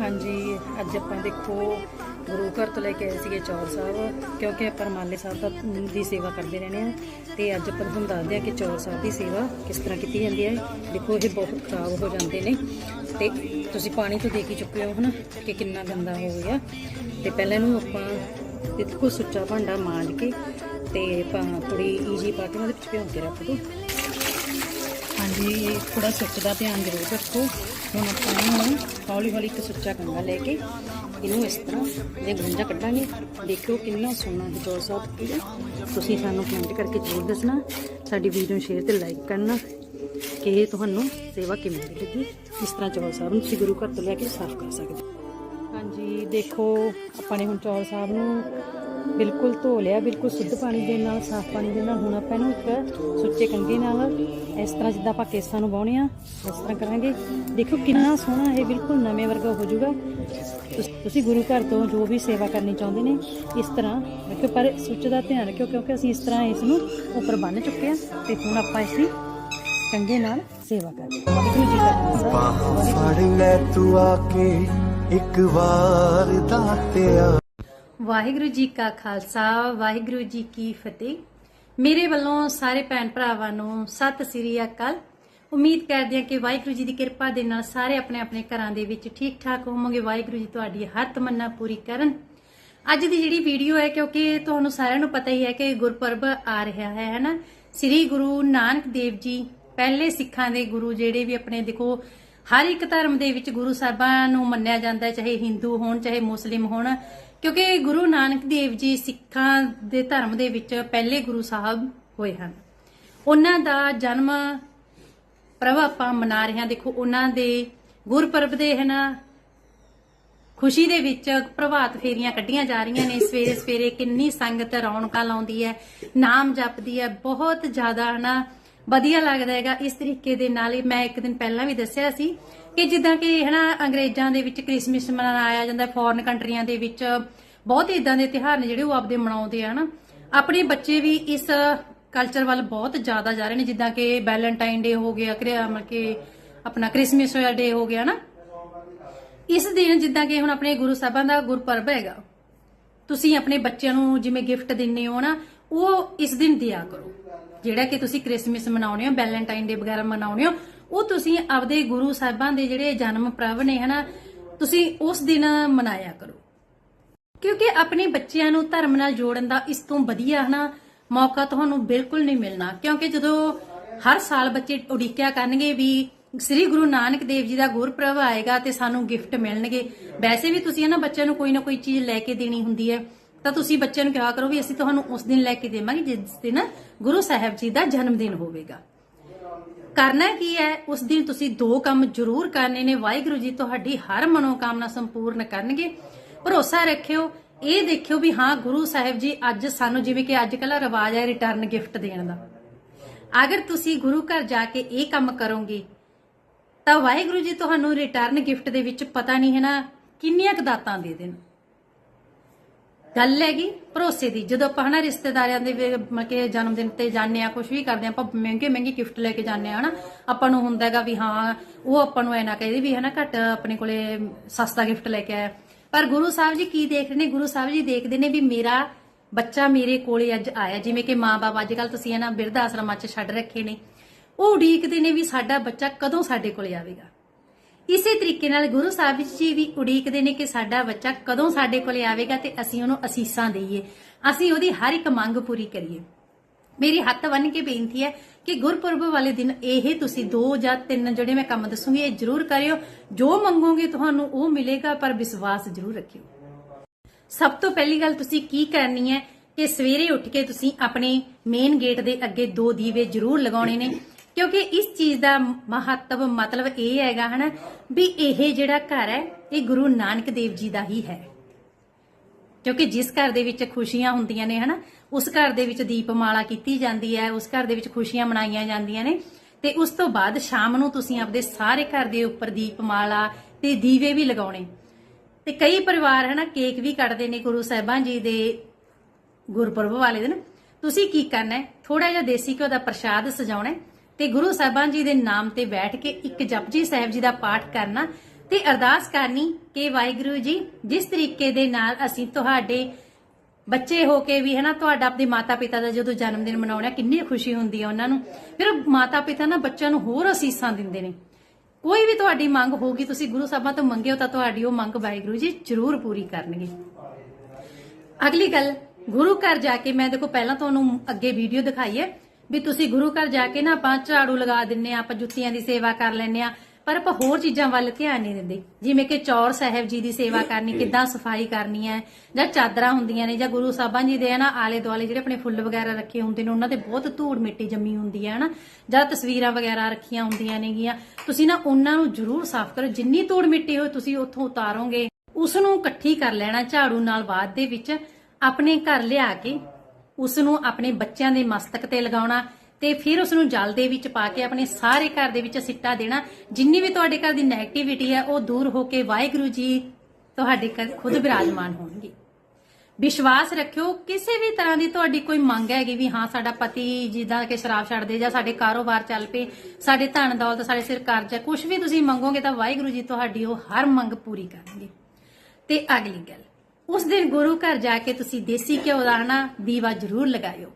ਹਾਂਜੀ, ਅੱਜ ਆਪਾਂ ਦੇਖੋ ਗੁਰੂ ਘਰ ਤੋਂ ਲੈ ਕੇ ਆਏ ਸੀਗੇ ਚੌਰ ਸਾਹਿਬ, ਕਿਉਂਕਿ ਆਪਾਂ ਰਮਾਲੇ ਸਾਹਿਬ ਦਾ ਦੀ ਸੇਵਾ ਕਰਦੇ ਰਹਿੰਦੇ ਆ ਤੇ ਅੱਜ ਆਪਾਂ ਤੁਹਾਨੂੰ ਦੱਸਦੇ ਆ ਕਿ ਚੌਰ ਸਾਹਿਬ ਦੀ ਸੇਵਾ ਕਿਸ ਤਰ੍ਹਾਂ ਕੀਤੀ ਜਾਂਦੀ ਹੈ। ਦੇਖੋ, ਇਹ ਬਹੁਤ ਖਰਾਬ ਹੋ ਜਾਂਦੇ ਨੇ। ਤੇ ਤੁਸੀਂ ਪਾਣੀ ਤੋਂ ਦੇਖ ਹੀ ਚੁੱਕੇ ਹੋ ਹਨਾ, ਕਿ ਕਿੰਨਾ ਗੰਦਾ ਹੋ ਗਿਆ। ਤੇ ਪਹਿਲਾਂ ਇਹਨੂੰ ਆਪਾਂ ਦੇਖੋ, ਸੁੱਚਾ ਭਾਂਡਾ ਮਾਂਜ ਕੇ ਤੇ ਆਪਾਂ ਥੋੜੀ ਈਜੀ ਪਾ ਕੇ ਉਹਦੇ ਵਿੱਚ ਭਿਉਂ ਕੇ ਰੱਖ ਦੋ। ਹਾਂਜੀ ਥੋੜਾ ਸੁੱਚ ਦਾ ਧਿਆਨ ਜ਼ਰੂਰ ਰੱਖੋ। ਹੁਣ ਆਪਾਂ ਇਹਨੂੰ ਹੌਲੀ ਹੌਲੀ ਇੱਕ ਸੁੱਚਾ ਕੰਗਾ ਲੈ ਕੇ ਇਹਨੂੰ ਇਸ ਤਰ੍ਹਾਂ ਇਹ ਗੁੰਝਾ ਕੱਢਾਂਗੇ। ਦੇਖਿਓ ਕਿੰਨਾ ਸੋਹਣਾ ਹੈ ਚੌਲ ਸਾਹਿਬ ਠੀਕ ਤੁਸੀਂ ਸਾਨੂੰ ਕਮੈਂਟ ਕਰਕੇ ਜ਼ਰੂਰ ਦੱਸਣਾ। ਸਾਡੀ ਵੀਡੀਓ ਨੂੰ ਸ਼ੇਅਰ ਤੇ ਲਾਈਕ ਕਰਨਾ ਕਿ ਇਹ ਤੁਹਾਨੂੰ ਸੇਵਾ ਕਿਵੇਂ ਦੀ ਲੱਗੀ। ਇਸ ਤਰ੍ਹਾਂ ਚੌਲ ਸਾਹਿਬ ਨੂੰ ਤੁਸੀਂ ਗੁਰੂ ਘਰ ਤੋਂ ਲੈ ਕੇ ਸਾਫ਼ ਕਰ ਸਕਦੇ ਹਾਂਜੀ, ਦੇਖੋ, ਆਪਾਂ ਨੇ ਹੁਣ ਚੌਲ ਸਾਹਿਬ ਨੂੰ ਬਿਲਕੁਲ ਧੋ ਲਿਆ, ਬਿਲਕੁਲ ਸ਼ੁੱਧ ਪਾਣੀ ਦੇ ਨਾਲ, ਸਾਫ਼ ਪਾਣੀ ਦੇ ਨਾਲ। ਹੁਣ ਆਪਾਂ ਇਹਨੂੰ ਇੱਕ ਸੁੱਚੇ ਕੰਗੇ ਨਾਲ ਇਸ ਤਰ੍ਹਾਂ ਜਿੱਦਾਂ ਆਪਾਂ ਕੇਸਾਂ ਨੂੰ ਵਾਹੁਣੇ ਆ ਇਸ ਤਰ੍ਹਾਂ ਕਰਾਂਗੇ। ਦੇਖੋ ਕਿੰਨਾ ਸੋਹਣਾ ਇਹ ਬਿਲਕੁਲ ਨਵੇਂ ਵਰਗਾ ਹੋ ਜਾਊਗਾ। ਤੁਸੀਂ ਗੁਰੂ ਘਰ ਤੋਂ ਜੋ ਵੀ ਸੇਵਾ ਕਰਨੀ ਚਾਹੁੰਦੇ ਨੇ, ਇਸ ਤਰ੍ਹਾਂ ਰੱਖਿਓ। ਪਰ ਸੁੱਚ ਦਾ ਧਿਆਨ ਰੱਖਿਓ, ਕਿਉਂਕਿ ਅਸੀਂ ਇਸ ਤਰ੍ਹਾਂ ਇਸ ਨੂੰ ਉੱਪਰ ਬੰਨ ਚੁੱਕੇ ਆ ਤੇ ਹੁਣ ਆਪਾਂ ਇਸ ਦੀ ਕੰਗੇ ਨਾਲ ਸੇਵਾ ਕਰਦੇ ਵਾਹਿਗੁਰੂ ਜੀ ਕਾ ਖਾਲਸਾ। ਫੜ ਲੈ ਤੂੰ ਆ ਕੇ, ਇੱਕ ਵਾਰ ਦਾਤਿਆ ਵਾਹਿਗੁਰੂ ਜੀ ਕਾ ਖਾਲਸਾ, ਵਾਹਿਗੁਰੂ ਜੀ ਕੀ ਫਤਿਹ। ਮੇਰੇ ਵੱਲੋਂ ਸਾਰੇ ਭੈਣ ਭਰਾਵਾਂ ਨੂੰ ਸਤਿ ਸ੍ਰੀ ਅਕਾਲ। ਉਮੀਦ ਕਰਦੇ ਹਾਂ ਕਿ ਵਾਹਿਗੁਰੂ ਜੀ ਦੀ ਕਿਰਪਾ ਦੇ ਨਾਲ ਸਾਰੇ ਆਪਣੇ ਆਪਣੇ ਘਰਾਂ ਦੇ ਵਿੱਚ ਠੀਕ ਠਾਕ ਹੋਵੋਗੇ। ਵਾਹਿਗੁਰੂ ਜੀ ਤੁਹਾਡੀ ਹਰ ਤਮੰਨਾ ਪੂਰੀ ਕਰਨ। ਅੱਜ ਦੀ ਜਿਹੜੀ ਵੀਡੀਓ ਹੈ, ਕਿਉਂਕਿ ਤੁਹਾਨੂੰ ਸਾਰਿਆਂ ਨੂੰ ਪਤਾ ਹੀ ਹੈ ਕਿ ਗੁਰਪੁਰਬ ਆ ਰਿਹਾ ਹੈ ਹੈਨਾ ਸ੍ਰੀ ਗੁਰੂ ਨਾਨਕ ਦੇਵ ਜੀ, ਪਹਿਲੇ ਸਿੱਖਾਂ ਦੇ ਗੁਰੂ ਜਿਹੜੇ ਵੀ ਆਪਣੇ, ਦੇਖੋ, ਹਰ ਇੱਕ ਧਰਮ ਦੇ ਵਿੱਚ ਗੁਰੂ ਸਾਹਿਬਾਂ ਨੂੰ ਮੰਨਿਆ ਜਾਂਦਾ ਹੈ, ਚਾਹੇ ਹਿੰਦੂ ਹੋਣ, ਚਾਹੇ ਮੁਸਲਿਮ ਹੋਣ। ਕਿਉਂਕਿ ਗੁਰੂ ਨਾਨਕ ਦੇਵ ਜੀ ਸਿੱਖਾਂ ਦੇ ਧਰਮ ਦੇ ਵਿੱਚ ਪਹਿਲੇ ਗੁਰੂ ਸਾਹਿਬ ਹੋਏ ਹਨ। ਉਹਨਾਂ ਦਾ ਜਨਮ ਪ੍ਰਭ ਆਪਾਂ ਮਨਾ ਰਹੇ ਹਾਂ। ਦੇਖੋ, ਉਹਨਾਂ ਦੇ ਗੁਰਪੁਰਬ ਦੇ ਹੈ ਖੁਸ਼ੀ ਦੇ ਵਿੱਚ ਪ੍ਰਭਾਤ ਫੇਰੀਆਂ ਕੱਢੀਆਂ ਜਾ ਰਹੀਆਂ ਨੇ। ਸਵੇਰੇ ਸਵੇਰੇ ਕਿੰਨੀ ਸੰਗਤ ਰੌਣਕਾਂ ਲਾਉਂਦੀ ਹੈ, ਨਾਮ ਜਪਦੀ ਹੈ। ਬਹੁਤ ਜ਼ਿਆਦਾ ਹਨਾ, ਵਧੀਆ ਲੱਗਦਾ ਹੈਗਾ। ਇਸ ਤਰੀਕੇ ਦੇ ਨਾਲ ਮੈਂ ਇੱਕ ਦਿਨ ਪਹਿਲਾਂ ਵੀ ਦੱਸਿਆ ਸੀ ਕਿ ਜਿੱਦਾਂ ਕਿ ਹਨਾ, ਅੰਗਰੇਜ਼ਾਂ ਦੇ ਵਿੱਚ ਕ੍ਰਿਸਮਸ ਮਨਾਇਆ ਜਾਂਦਾ, ਫੋਰਨ ਕੰਟਰੀਆਂ ਦੇ ਵਿੱਚ ਬਹੁਤ ਇਦਾਂ ਦੇ ਤਿਉਹਾਰ ਨੇ ਜਿਹੜੇ ਉਹ ਆਪਦੇ ਮਨਾਉਂਦੇ ਆ, ਹਨਾ? ਆਪਣੇ ਬੱਚੇ ਵੀ ਇਸ ਕਲਚਰ ਵੱਲ ਬਹੁਤ ਜ਼ਿਆਦਾ ਜਾ ਰਹੇ ਨੇ, ਜਿੱਦਾਂ ਕਿ ਵੈਲੈਂਟਾਈਨ ਡੇ ਹੋ ਗਿਆ ਮਤਲਬ ਕਿ ਆਪਣਾ ਕ੍ਰਿਸਮਸ ਡੇ ਹੋ ਗਿਆ ਨਾ ਇਸ ਦਿਨ ਜਿੱਦਾਂ ਕਿ ਹੁਣ ਆਪਣੇ ਗੁਰੂ ਸਾਹਿਬਾਂ ਦਾ ਗੁਰਪੁਰਬ ਹੈਗਾ, ਤੁਸੀਂ ਆਪਣੇ ਬੱਚਿਆਂ ਨੂੰ ਜਿਵੇਂ ਗਿਫਟ ਦਿੰਨੇ ਹੋ ਨਾ ਉਹ ਇਸ ਦਿਨ ਦਿਆ ਕਰੋ। ਜਿਹੜਾ ਕਿ ਤੁਸੀਂ ਕ੍ਰਿਸਮਸ ਮਨਾਉਣੇ ਹੋ ਵੈਲੈਂਟਾਈਨ ਡੇ ਵਗੈਰਾ ਮਨਾਉਣੇ ਹੋ, ਉਹ ਤੁਸੀਂ ਆਪਦੇ ਗੁਰੂ ਸਾਹਿਬਾਂ ਦੇ ਜਿਹੜੇ ਜਨਮ ਪ੍ਰਭ ਨੇ, ਹਨਾ? ਤੁਸੀਂ ਉਸ ਦਿਨ ਮਨਾਇਆ ਕਰੋ। ਕਿਉਂਕਿ ਆਪਣੇ ਬੱਚਿਆਂ ਨੂੰ ਧਰਮ ਨਾਲ ਜੋੜਨ ਦਾ ਇਸ ਤੋਂ ਵਧੀਆ ਹਨਾ ਮੌਕਾ ਤੁਹਾਨੂੰ ਬਿਲਕੁਲ ਨਹੀਂ ਮਿਲਣਾ। ਕਿਉਂਕਿ ਜਦੋਂ ਹਰ ਸਾਲ ਬੱਚੇ ਉਡੀਕਿਆ ਕਰਨਗੇ ਵੀ ਸ੍ਰੀ ਗੁਰੂ ਨਾਨਕ ਦੇਵ ਜੀ ਦਾ ਗੁਰਪੁਰਬ ਆਏਗਾ ਤੇ ਸਾਨੂੰ ਗਿਫਟ ਮਿਲਣਗੇ, ਵੈਸੇ ਵੀ ਤੁਸੀਂ ਇਹਨਾਂ ਬੱਚਿਆਂ ਨੂੰ ਕੋਈ ਨਾ ਕੋਈ ਚੀਜ਼ ਲੈ ਕੇ ਦੇਣੀ ਹੁੰਦੀ ਹੈ, ਤਾਂ ਤੁਸੀਂ ਬੱਚਿਆਂ ਨੂੰ ਕਿਹਾ ਕਰੋ ਵੀ ਅਸੀਂ ਤੁਹਾਨੂੰ ਉਸ ਦਿਨ ਲੈ ਕੇ ਦੇਵਾਂਗੇ ਜਿਸ ਦਿਨ ਗੁਰੂ ਸਾਹਿਬ ਜੀ ਦਾ ਜਨਮ ਦਿਨ ਹੋਵੇਗਾ। ਕਰਨਾ ਕੀ ਹੈ, ਉਸ ਦਿਨ ਤੁਸੀਂ ਦੋ ਕੰਮ ਜ਼ਰੂਰ ਕਰਨੇ ਨੇ, ਵਾਹਿਗੁਰੂ ਜੀ ਤੁਹਾਡੀ ਹਰ ਮਨੋਕਾਮਨਾ ਸੰਪੂਰਨ ਕਰਨਗੇ। ਭਰੋਸਾ ਰੱਖਿਓ, ਇਹ ਦੇਖਿਓ ਵੀ ਹਾਂ, ਗੁਰੂ ਸਾਹਿਬ ਜੀ ਅੱਜ ਸਾਨੂੰ ਜਿਵੇਂ ਕਿ ਅੱਜ ਕੱਲ੍ਹ ਰਿਵਾਜ ਹੈ ਰਿਟਰਨ ਗਿਫਟ ਦੇਣ ਦਾ। ਅਗਰ ਤੁਸੀਂ ਗੁਰੂ ਘਰ ਜਾ ਕੇ ਇਹ ਕੰਮ ਕਰੋਗੇ, ਤਾਂ ਵਾਹਿਗੁਰੂ ਜੀ ਤੁਹਾਨੂੰ ਰਿਟਰਨ ਗਿਫਟ ਦੇ ਵਿੱਚ ਪਤਾ ਨਹੀਂ ਹੈ ਨਾ ਕਿੰਨੀਆਂ ਕਦਾਤਾਂ ਦੇ ਦੇਣ। ਗੱਲ ਹੈਗੀ ਭਰੋਸੇ ਦੀ। ਜਦੋਂ ਆਪਾਂ ਹਨਾ ਰਿਸ਼ਤੇਦਾਰਾਂ ਦੇ ਮਤਲਬ ਕਿ ਜਨਮ ਦਿਨ ਤੇ ਜਾਂਦੇ ਆ ਕੁਝ ਵੀ ਕਰਦੇ ਆ ਆਪਾਂ ਮਹਿੰਗੇ ਮਹਿੰਗੇ ਗਿਫਟ ਲੈ ਕੇ ਜਾਂਦੇ ਆ ਹਨਾ, ਆਪਾਂ ਨੂੰ ਹੁੰਦਾ ਹੈਗਾ ਵੀ ਹਾਂ, ਉਹ ਆਪਾਂ ਨੂੰ ਐ ਨਾ ਕਹਦੇ ਵੀ ਹਨਾ ਘੱਟ ਆਪਣੇ ਕੋਲੇ ਸਸਤਾ ਗਿਫਟ ਲੈ ਕੇ ਆਇਆ। ਪਰ ਗੁਰੂ ਸਾਹਿਬ ਜੀ ਕੀ ਦੇਖ ਰਹੇ ਨੇ? ਗੁਰੂ ਸਾਹਿਬ ਜੀ ਦੇਖਦੇ ਨੇ ਵੀ ਮੇਰਾ ਬੱਚਾ ਮੇਰੇ ਕੋਲੇ ਅੱਜ ਆਇਆ। ਜਿਵੇਂ ਕਿ ਮਾਂ-ਬਾਪ ਅੱਜ ਕੱਲ ਤੁਸੀਂ ਇਹਨਾਂ ਬਿਰਧ ਆਸ਼ਰਮਾਂ 'ਚ ਛੱਡ ਰੱਖੇ ਨੇ। ਉਹ ਉਡੀਕਦੇ ਨੇ ਵੀ ਸਾਡਾ ਬੱਚਾ ਕਦੋਂ ਸਾਡੇ ਕੋਲੇ ਆਵੇਗਾ। ਇਸੇ ਤਰੀਕੇ ਨਾਲ ਗੁਰੂ ਸਾਹਿਬ ਜੀ ਵੀ ਉਡੀਕਦੇ ਨੇ ਕਿ ਸਾਡਾ ਬੱਚਾ ਕਦੋਂ ਸਾਡੇ ਕੋਲੇ ਆਵੇਗਾ ਤੇ ਅਸੀਂ ਉਹਨੂੰ ਅਸੀਸਾਂ ਦੇਈਏ। ਅਸੀਂ ਉਹਦੀ ਹਰ ਇੱਕ ਮੰਗ ਪੂਰੀ ਕਰੀਏ। ਮੇਰੀ ਹੱਥ ਬੰਨ ਕੇ ਬੇਨਤੀ ਹੈ ਕਿ ਗੁਰਪੁਰਬ ਵਾਲੇ ਦਿਨ ਇਹ ਤੁਸੀਂ ਦੋ ਜਾਂ ਤਿੰਨ ਜਿਹੜੇ ਮੈਂ ਕੰਮ ਦੱਸੂਗੀ, ਇਹ ਜ਼ਰੂਰ ਕਰਿਓ। ਜੋ ਮੰਗੋਗੇ ਤੁਹਾਨੂੰ ਉਹ ਮਿਲੇਗਾ, ਪਰ ਵਿਸ਼ਵਾਸ ਜ਼ਰੂਰ ਰੱਖਿਓ। ਸਭ ਤੋਂ ਪਹਿਲੀ ਗੱਲ ਤੁਸੀਂ ਕੀ ਕਰਨੀ ਹੈ ਕਿ ਸਵੇਰੇ ਉੱਠ ਕੇ ਤੁਸੀਂ ਆਪਣੇ ਮੇਨ ਗੇਟ ਦੇ ਅੱਗੇ ਦੋ ਦੀਵੇ ਜ਼ਰੂਰ ਲਗਾਉਣੇ ਨੇ। ਕਿਉਂਕਿ ਇਸ ਚੀਜ਼ ਦਾ ਮਹੱਤਵ, ਮਤਲਬ ਇਹ ਹੈਗਾ ਹਨਾ, ਵੀ ਇਹ ਜਿਹੜਾ ਘਰ ਹੈ, ਇਹ ਗੁਰੂ ਨਾਨਕ ਦੇਵ ਜੀ ਦਾ ਹੀ ਹੈ। ਕਿਉਂਕਿ ਜਿਸ ਘਰ ਦੇ ਵਿੱਚ ਖੁਸ਼ੀਆਂ ਹੁੰਦੀਆਂ ਨੇ, ਹਨਾ, ਉਸ ਘਰ ਦੇ ਵਿੱਚ ਦੀਪਮਾਲਾ ਕੀਤੀ ਜਾਂਦੀ ਹੈ, ਉਸ ਘਰ ਦੇ ਵਿੱਚ ਖੁਸ਼ੀਆਂ ਮਨਾਈਆਂ ਜਾਂਦੀਆਂ ਨੇ। ਤੇ ਉਸ ਤੋਂ ਬਾਅਦ ਸ਼ਾਮ ਨੂੰ ਤੁਸੀਂ ਆਪਦੇ ਸਾਰੇ ਘਰ ਦੇ ਉੱਪਰ ਦੀਪਮਾਲਾ ਤੇ ਦੀਵੇ ਵੀ ਲਗਾਉਣੇ। ਤੇ ਕਈ ਪਰਿਵਾਰ, ਹਨਾ, ਕੇਕ ਵੀ ਕੱਟਦੇ ਨੇ ਗੁਰੂ ਸਾਹਿਬਾਂ ਜੀ ਦੇ ਗੁਰਪੁਰਬ ਵਾਲੇ ਦਿਨ। ਤੁਸੀਂ ਕੀ ਕਰਨਾ ਹੈ? ਥੋੜਾ ਜਿਹਾ ਦੇਸੀ ਘਿਓ ਦਾ ਪ੍ਰਸ਼ਾਦ ਸਜਾਉਣਾ ਤੇ ਗੁਰੂ ਸਾਹਿਬਾਂ ਜੀ ਦੇ ਨਾਮ ਤੇ ਬੈਠ ਕੇ ਇੱਕ ਜਪਜੀ ਸਾਹਿਬ ਜੀ ਦਾ ਪਾਠ ਕਰਨਾ ਤੇ ਅਰਦਾਸ ਕਰਨੀ ਕਿ ਵਾਹਿਗੁਰੂ ਜੀ, ਜਿਸ ਤਰੀਕੇ ਦੇ ਨਾਲ ਅਸੀਂ ਤੁਹਾਡੇ ਬੱਚੇ ਹੋ ਕੇ ਵੀ ਹੈ ਨਾ ਤੁਹਾਡਾ ਆਪਣੇ ਮਾਤਾ ਪਿਤਾ ਦਾ ਜਦੋਂ ਜਨਮ ਦਿਨ ਮਨਾਉਣਾ, ਕਿੰਨੀ ਖੁਸ਼ੀ ਹੁੰਦੀ ਹੈ ਉਹਨਾਂ ਨੂੰ। ਫਿਰ ਮਾਤਾ ਪਿਤਾ ਨਾ ਬੱਚਿਆਂ ਨੂੰ ਹੋਰ ਅਸੀਸਾਂ ਦਿੰਦੇ ਨੇ। ਕੋਈ ਵੀ ਤੁਹਾਡੀ ਮੰਗ ਹੋਗੀ ਤੁਸੀਂ ਗੁਰੂ ਸਾਹਿਬਾਂ ਤੋਂ ਮੰਗਿਓ, ਤਾਂ ਤੁਹਾਡੀ ਉਹ ਮੰਗ ਵਾਹਿਗੁਰੂ ਜੀ ਜ਼ਰੂਰ ਪੂਰੀ ਕਰਨਗੇ। ਅਗਲੀ ਗੱਲ, ਗੁਰੂ ਘਰ ਜਾ ਕੇ, ਮੈਂ ਦੇਖੋ ਪਹਿਲਾਂ ਤੁਹਾਨੂੰ ਅੱਗੇ ਵੀਡੀਓ ਦਿਖਾਈ ਹੈ, ਵੀ ਤੁਸੀਂ ਗੁਰੂ ਘਰ ਜਾ ਕੇ ਨਾ ਆਪਾਂ ਝਾੜੂ ਲਗਾ ਦਿੰਨੇ ਆ, ਆਪਾਂ ਜੁੱਤੀਆਂ ਦੀ ਸੇਵਾ ਕਰ ਲੈਨੇ ਆ ਪਰ ਆਪਾਂ ਹੋਰ ਚੀਜ਼ਾਂ ਵੱਲ ਧਿਆਨ ਨਹੀਂ ਦਿੰਦੇ। ਜਿਵੇਂ ਕਿ ਚੌਰ ਸਾਹਿਬ ਜੀ ਦੀ ਸੇਵਾ ਕਰਨੀ ਕਿੱਦਾਂ ਸਫ਼ਾਈ ਕਰਨੀ ਹੈ ਜਾਂ ਚਾਦਰਾਂ ਹੁੰਦੀਆਂ ਨੇ ਜਾਂ ਗੁਰੂ ਸਾਹਿਬਾਂ ਜੀ ਦੇ ਨਾ ਆਲੇ ਦੁਆਲੇ ਜਿਹੜੇ ਆਪਣੇ ਫੁੱਲ ਵਗੈਰਾ ਰੱਖੇ ਹੁੰਦੇ ਨੇ ਉਹਨਾਂ ਤੇ ਬਹੁਤ ਧੂੜ ਮਿੱਟੀ ਜੰਮੀ ਹੁੰਦੀ ਹੈ ਹਨਾ। ਜਾਂ ਤਸਵੀਰਾਂ ਵਗੈਰਾ ਰੱਖੀਆਂ ਹੁੰਦੀਆਂ ਨੇਗੀਆਂ। ਤੁਸੀਂ ਨਾ ਉਹਨਾਂ ਨੂੰ ਜ਼ਰੂਰ ਸਾਫ਼ ਕਰੋ। ਜਿੰਨੀ ਧੂੜ ਮਿੱਟੀ ਹੋਏ ਤੁਸੀਂ ਉੱਥੋਂ ਉਤਾਰੋਗੇ ਉਸ ਨੂੰ ਇਕੱਠੀ ਕਰ ਲੈਣਾ ਝਾੜੂ ਨਾਲ ਬਾਅਦ ਦੇ ਵਿੱਚ। ਆਪਣੇ ਘਰ ਲਿਆ ਕੇ ਉਸ ਨੂੰ ਆਪਣੇ ਬੱਚਿਆਂ ਦੇ ਮਸਤਕ ਤੇ ਲਗਾਉਣਾ। ਤੇ ਫਿਰ ਉਸ ਨੂੰ ਜਲ ਦੇ ਵਿੱਚ ਪਾ ਕੇ ਆਪਣੇ ਸਾਰੇ ਘਰ ਦੇ ਵਿੱਚ ਸਿੱਟਾ ਦੇਣਾ। ਜਿੰਨੀ ਵੀ ਤੁਹਾਡੇ ਘਰ ਦੀ ਨੈਗੇਟਿਵਿਟੀ ਹੈ, ਉਹ ਦੂਰ ਹੋ ਕੇ ਵਾਹਿਗੁਰੂ ਜੀ ਤੁਹਾਡੇ ਘਰ ਖੁਦ ਬਿਰਾਜਮਾਨ ਹੋਣਗੇ। ਵਿਸ਼ਵਾਸ ਰੱਖਿਓ, ਕਿਸੇ ਵੀ ਤਰ੍ਹਾਂ ਦੀ ਤੁਹਾਡੀ ਕੋਈ ਮੰਗ ਹੈਗੀ ਵੀ ਹਾਂ, ਸਾਡਾ ਪਤੀ ਜਿੱਦਾਂ ਕਿ ਸ਼ਰਾਬ ਛੱਡ ਦੇ ਜਾਂ ਸਾਡੇ ਕਾਰੋਬਾਰ ਚੱਲ ਪਏ, ਸਾਡੇ ਧਨ ਦੌਲਤ, ਸਾਡੇ ਸਿਰ ਕਰਜ਼ਾ ਕੁਝ ਵੀ ਤੁਸੀਂ ਮੰਗੋਗੇ ਤਾਂ ਵਾਹਿਗੁਰੂ ਜੀ ਤੁਹਾਡੀ ਉਹ ਹਰ ਮੰਗ ਪੂਰੀ ਕਰਨਗੇ। ਤੇ ਅਗਲੀ ਗੱਲ, ਉਸ ਦਿਨ ਗੁਰੂ ਘਰ ਜਾ ਕੇ ਤੁਸੀਂ ਦੇਸੀ ਘਿਓ ਦਾ ਨਾ ਦੀਵਾ ਜ਼ਰੂਰ ਲਗਾਇਓ।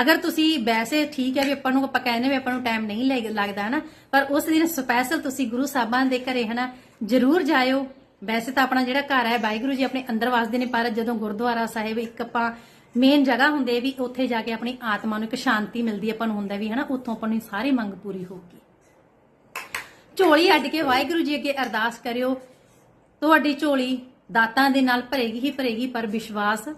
ਅਗਰ ਤੁਸੀਂ ਵੈਸੇ ਠੀਕ ਹੈ ਵੀ ਆਪਾਂ ਨੂੰ, ਆਪਾਂ ਕਹਿੰਦੇ ਵੀ ਆਪਾਂ ਨੂੰ ਟਾਈਮ ਨਹੀਂ ਲੱਗ- ਲੱਗਦਾ ਨਾ, ਪਰ ਉਸ ਦਿਨ ਸਪੈਸ਼ਲ ਤੁਸੀਂ ਗੁਰੂ ਸਾਹਿਬਾਨ ਦੇ ਘਰੇ ਹਨਾ, ਜ਼ਰੂਰ ਜਾਇਓ। ਵੈਸੇ ਤਾਂ ਆਪਣਾ ਜਿਹੜਾ ਘਰ ਹੈ, ਵਾਹਿਗੁਰੂ ਜੀ ਆਪਣੇ ਅੰਦਰ ਵਸਦੇ ਨੇ, ਪਰ ਜਦੋਂ ਗੁਰਦੁਆਰਾ ਸਾਹਿਬ ਇੱਕ ਆਪਾਂ ਮੇਨ ਜਗ੍ਹਾ ਹੁੰਦੇ ਵੀ ਉੱਥੇ ਜਾ ਕੇ ਆਪਣੀ ਆਤਮਾ ਨੂੰ ਇੱਕ ਸ਼ਾਂਤੀ ਮਿਲਦੀ, ਆਪਾਂ ਨੂੰ ਹੁੰਦਾ ਵੀ ਹਨਾ, ਉੱਥੋਂ ਆਪਾਂ ਨੂੰ ਸਾਰੀ ਮੰਗ ਪੂਰੀ ਹੋਊਗੀ। ਝੋਲੀ ਅੱਡ ਕੇ ਵਾਹਿਗੁਰੂ ਜੀ ਅੱਗੇ ਅਰਦਾਸ ਕਰਿਓ। ਤੁਹਾਡੀ ਝੋਲੀ ਦਾਤਾਂ ਦੇ ਨਾਲ ਭਰੇਗੀ ਹੀ ਭਰੇਗੀ, ਪਰ ਵਿਸ਼ਵਾਸ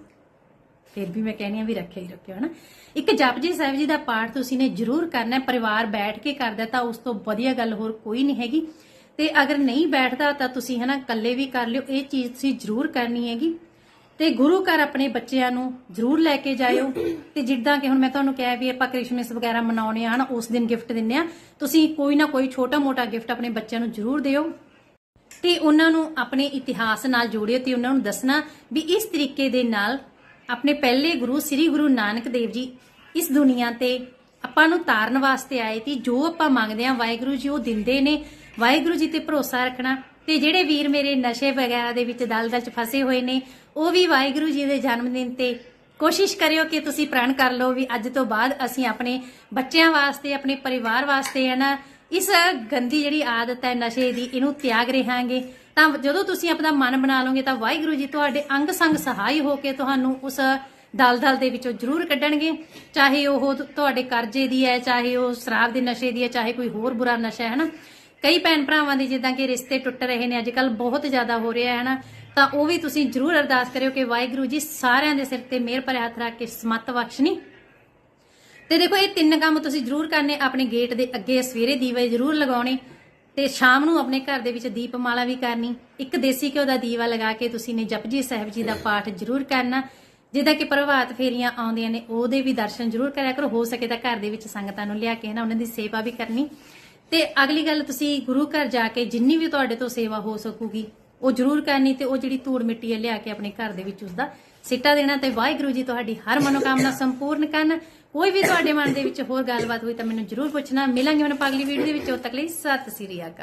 ਫਿਰ ਵੀ ਮੈਂ ਕਹਿੰਦੀ ਆ ਵੀ ਰੱਖਿਆ ਹੀ ਰੱਖਿਓ, ਹਨਾ? ਇੱਕ ਜਪਜੀ ਸਾਹਿਬ ਜੀ ਦਾ ਪਾਠ ਤੁਸੀਂ ਨੇ ਜ਼ਰੂਰ ਕਰਨਾ ਹੈ। ਪਰਿਵਾਰ ਬੈਠ ਕੇ ਕਰਦਾ ਤਾਂ ਉਸ ਤੋਂ ਵਧੀਆ ਗੱਲ ਹੋਰ ਕੋਈ ਨਹੀਂ ਹੈਗੀ। ਤੇ ਅਗਰ ਨਹੀਂ ਬੈਠਦਾ ਤਾਂ ਤੁਸੀਂ, ਹਨਾ, ਇਕੱਲੇ ਵੀ ਕਰ ਲਿਓ, ਇਹ ਚੀਜ਼ ਤੁਸੀਂ ਜ਼ਰੂਰ ਕਰਨੀ ਹੈਗੀ। ਤੇ ਗੁਰੂ ਘਰ ਆਪਣੇ ਬੱਚਿਆਂ ਨੂੰ ਜ਼ਰੂਰ ਲੈ ਕੇ ਜਾਇਓ। ਤੇ ਜਿੱਦਾਂ ਕਿ ਹੁਣ ਮੈਂ ਤੁਹਾਨੂੰ ਕਿਹਾ ਵੀ ਆਪਾਂ ਕ੍ਰਿਸਮਸ ਵਗੈਰਾ ਮਨਾਉਣੇ ਆ ਹਨਾ, ਉਸ ਦਿਨ ਗਿਫਟ ਦਿੰਨੇ ਆ ਤੁਸੀਂ ਕੋਈ ਨਾ ਕੋਈ ਛੋਟਾ-ਮੋਟਾ ਗਿਫਟ ਆਪਣੇ ਬੱਚਿਆਂ ਨੂੰ ਜ਼ਰੂਰ ਦਿਓ। ਤੇ ਉਹਨਾਂ ਨੂੰ ਆਪਣੇ ਇਤਿਹਾਸ ਨਾਲ ਜੋੜਿਓ ਤੇ ਉਹਨਾਂ ਨੂੰ ਦੱਸਣਾ ਵੀ ਇਸ ਤਰੀਕੇ ਦੇ ਨਾਲ ਆਪਣੇ ਪਹਿਲੇ ਗੁਰੂ ਸ੍ਰੀ ਗੁਰੂ ਨਾਨਕ ਦੇਵ ਜੀ ਇਸ ਦੁਨੀਆ ਤੇ ਆਪਾਂ ਨੂੰ ਤਾਰਨ ਵਾਸਤੇ ਆਏ ਸੀ ਜੋ ਆਪਾਂ ਮੰਗਦੇ ਆ ਵਾਹਿਗੁਰੂ ਜੀ ਉਹ ਦਿੰਦੇ ਨੇ। ਵਾਹਿਗੁਰੂ ਜੀ ਤੇ ਭਰੋਸਾ ਰੱਖਣਾ। ਤੇ ਜਿਹੜੇ ਵੀਰ ਮੇਰੇ ਨਸ਼ੇ ਵਗੈਰਾ ਦੇ ਵਿੱਚ ਦਲਦਲ ਚ ਫਸੇ ਹੋਏ ਨੇ, ਉਹ ਵੀ ਵਾਹਿਗੁਰੂ ਜੀ ਦੇ ਜਨਮ ਦਿਨ ਤੇ ਕੋਸ਼ਿਸ਼ ਕਰਿਓ ਕਿ ਤੁਸੀਂ ਪ੍ਰਣ ਕਰ ਲਓ ਵੀ ਅੱਜ ਤੋਂ ਬਾਅਦ ਅਸੀਂ ਆਪਣੇ ਬੱਚਿਆਂ ਵਾਸਤੇ, ਆਪਣੇ ਪਰਿਵਾਰ ਵਾਸਤੇ ਹੈ ਨਾ, ਇਸ ਗੰਦੀ ਜਿਹੜੀ ਆਦਤ ਹੈ ਨਸ਼ੇ ਦੀ, ਇਹਨੂੰ ਤਿਆਗ ਰਹਾਂਗੇ। ਤਾਂ ਜਦੋਂ ਤੁਸੀਂ ਆਪਣਾ ਮਨ ਬਣਾ ਲਓਗੇ ਤਾਂ ਵਾਹਿਗੁਰੂ ਜੀ ਤੁਹਾਡੇ ਅੰਗ ਸੰਗ ਸਹਾਈ ਹੋ ਕੇ ਤੁਹਾਨੂੰ ਉਸ ਦਲਦਲ ਦੇ ਵਿੱਚੋਂ ਜ਼ਰੂਰ ਕੱਢਣਗੇ। ਚਾਹੇ ਉਹ ਤੁਹਾਡੇ ਕਰਜ਼ੇ ਦੀ ਹੈ, ਚਾਹੇ ਉਹ ਸ਼ਰਾਬ ਦੇ ਨਸ਼ੇ ਦੀ ਹੈ, ਚਾਹੇ ਕੋਈ ਹੋਰ ਬੁਰਾ ਨਸ਼ਾ ਹੈ ਨਾ ਕਈ ਭੈਣ ਭਰਾਵਾਂ ਦੇ ਜਿੱਦਾਂ ਕਿ ਰਿਸ਼ਤੇ ਟੁੱਟ ਰਹੇ ਨੇ ਅੱਜ ਕੱਲ ਬਹੁਤ ਜ਼ਿਆਦਾ ਹੋ ਰਿਹਾ ਹੈ ਨਾ ਤਾਂ ਉਹ ਵੀ ਤੁਸੀਂ ਜ਼ਰੂਰ ਅਰਦਾਸ ਕਰਿਓ ਕਿ ਵਾਹਿਗੁਰੂ ਜੀ ਸਾਰਿਆਂ ਦੇ ਸਿਰ ਤੇ ਮਿਹਰ ਭਰਿਆ ਹੱਥ ਰੱਖ ਕੇ ਸਮਤ ਬਖਸ਼ਣੀ ਤੇ ਦੇਖੋ, ਇਹ ਤਿੰਨ ਕੰਮ ਤੁਸੀਂ ਜ਼ਰੂਰ ਕਰਨੇ, ਆਪਣੇ ਗੇਟ ਦੇ ਅੱਗੇ ਸਵੇਰੇ ਦੀਵੇ ਜ਼ਰੂਰ ਲਗਾਉਣੇ। ਤੇ ਸ਼ਾਮ ਨੂੰ ਆਪਣੇ ਘਰ ਦੇ ਵਿੱਚ ਦੀਪਮਾਲਾ ਵੀ ਕਰਨੀ। ਇੱਕ ਦੇਸੀ ਘਿਓ ਦਾ ਦੀਵਾ ਲਗਾ ਕੇ ਤੁਸੀਂ ਨੇ ਜਪਜੀ ਸਾਹਿਬ ਜੀ ਦਾ ਪਾਠ ਜ਼ਰੂਰ ਕਰਨਾ। ਜਿਹਦਾ ਕਿ ਪ੍ਰਭਾਤ ਫੇਰੀਆਂ ਆਉਂਦੀਆਂ ਨੇ, ਉਹਦੇ ਵੀ ਦਰਸ਼ਨ ਜ਼ਰੂਰ ਕਰਿਆ ਕਰੋ। ਹੋ ਸਕੇ ਤਾਂ ਘਰ ਦੇ ਵਿੱਚ ਸੰਗਤਾਂ ਨੂੰ ਲਿਆ ਕੇ ਨਾ ਉਹਨਾਂ ਦੀ ਸੇਵਾ ਵੀ ਕਰਨੀ। ਤੇ ਅਗਲੀ ਗੱਲ, ਤੁਸੀਂ ਗੁਰੂ ਘਰ ਜਾ ਕੇ ਜਿੰਨੀ ਵੀ ਤੁਹਾਡੇ ਤੋਂ ਸੇਵਾ ਹੋ ਸਕੂਗੀ, ਉਹ ਜ਼ਰੂਰ ਕਰਨੀ ਤੇ ਉਹ ਜਿਹੜੀ ਧੂੜ ਮਿੱਟੀ ਹੈ ਲਿਆ ਕੇ ਆਪਣੇ ਘਰ ਦੇ ਵਿੱਚ ਉਸਦਾ ਸਿੱਟਾ ਦੇਣਾ ਤੇ ਵਾਹਿਗੁਰੂ ਜੀ ਤੁਹਾਡੀ ਹਰ ਮਨੋਕਾਮਨਾ ਸੰਪੂਰਨ ਕਰਨ। ਕੋਈ ਵੀ ਤੁਹਾਡੇ ਮਨ ਦੇ ਵਿੱਚ ਹੋਰ ਗੱਲਬਾਤ ਹੋਈ ਤਾਂ ਮੈਨੂੰ ਜ਼ਰੂਰ ਪੁੱਛਣਾ। ਮਿਲਾਂਗੇ ਮੈਨੂੰ ਅਗਲੀ ਵੀਡੀਓ ਦੇ ਵਿੱਚ। ਉਦੋਂ ਤੱਕ ਲਈ ਸਤਿ ਸ੍ਰੀ ਅਕਾਲ।